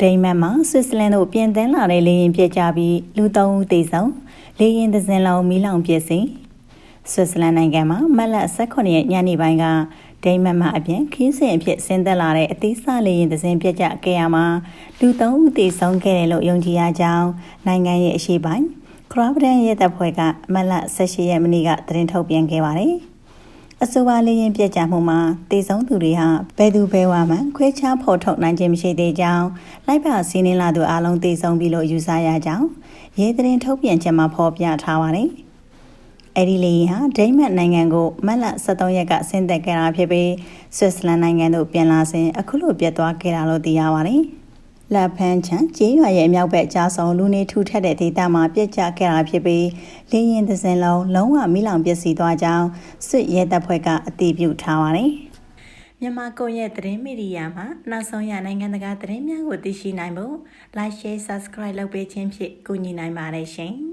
ဒိန်းမတ်မှာဆွစ်ဇာလန်တို့ပြင်သင်းလာတဲ့လေရင်ပြက်ကြပြီးလူသုံးဦးသေဆုံးလေရင်သဇင်လုံးမီးလောင်ပြစ်စီဆွစ်ဇာလန်နိုင်ငံမှာမက်လ18ရက်ညနေပိုင်းကဒိန်းမတ်မှာအပြင်ခင်းစင်အဖြစ်ဆင်းသက်လာတဲ့အသေးစားလေရင်သဇင်ပြက်ကြခဲ့ရမှာလူသုံးဦးသေဆုံးခဲ့တယ်လို့ယုံကြည်ရကြောင်းနိုင်ငံရဲ့အရှိပိုင်းခရဗဒန်ရဲ့တပ်ဖွဲ့ကမက်လ18ရက်မနေ့ကသတင်းထုတ်ပြန်ခဲ့ပါတယ် အဆိုပါလေရင်ပြက်ကြမှုမှာတေဆုံးသူတွေဟာဘယ်သူဘယ်ဝါမှခွဲခြားဖော်ထုတ်နိုင်ခြင်းမရှိသေးကြောင်းလိုက်ပါစီးနှင်းလာသူအလုံးတေဆုံးပြီလို့ယူဆရကြောင်းရဲသတင်းထုတ်ပြန်ချက်မှာဖော်ပြထားပါတယ်။အဲဒီလေရင်ဟာဒိမတ်နိုင်ငံကိုမက်လ23ရက်ကဆင်းသက်ခဲ့တာဖြစ်ပြီးဆွစ်ဇာလန်နိုင်ငံသို့ပြန်လာစဉ်အခုလိုပြတ်သွားခဲ့တာလို့သိရပါတယ်။ လက်ဖန်းချန်ကျေးရွာရဲ့အမြောက်ဘက်ကြားဆောင်လူနေထူထက်တဲ့ဒေသမှာပြက်ကျခဲ့တာဖြစ်ပြီးလေရင်သစင်လုံးလုံးဝမိလောင်ပျက်စီးသွားကြောင်းစွတ်ရဲတပ်ဖွဲ့ကအတည်ပြုထားပါတယ်။မြန်မာကိုရဲ့သတင်းမီဒီယာမှာနောက်ဆုံးရနိုင်ငံတကာသတင်းများကိုသိရှိနိုင်ဖို့ like share subscribe လုပ်ပေးခြင်းဖြင့်ကူညီနိုင်ပါတယ်ရှင်။